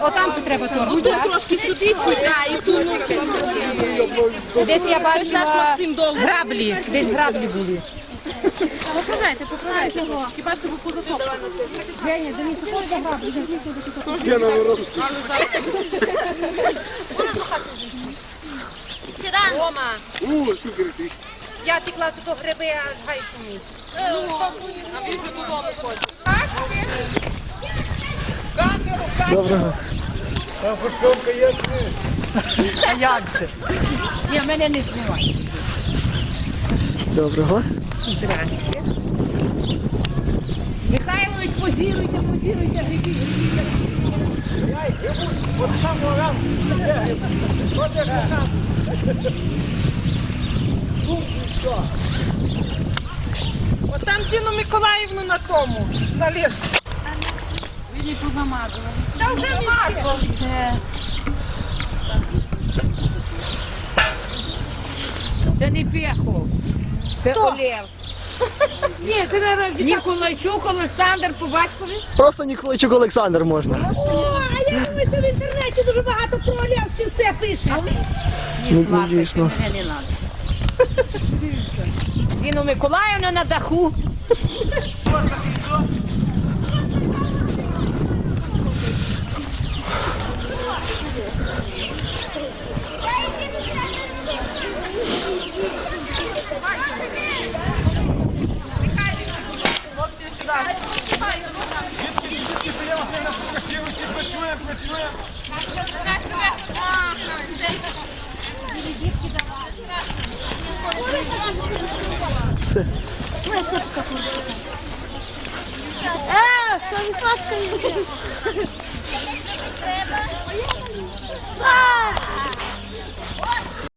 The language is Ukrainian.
Отам ще треба торгу, так? Трошки сюди а і тут. Десь я бачила граблі, десь граблі були. Поправляйте, поправляйте. Хіба що ви позатопали. Рома. Я тікла до гриби, аж гай шумить. А він вже додому хоче. Доброго. А як же? Ні, мене не знімає. Доброго. Здрасте. Михайлович, позіруйте, позіруйте, грибі, грибі. От там Зіну Миколаївну на тому, на ліс. Тут намазував. Та вже мазав. Це не Пехов, це Олег. Ні, це не Ніколайчук Олександр по батькові. Просто Ніколайчук Олександр можна. А я думаю, це в інтернеті дуже багато про Олявське все пише. Ну, ну, дійсно. Мене не надо. Діну Миколаївну на даху. Все. Е, то не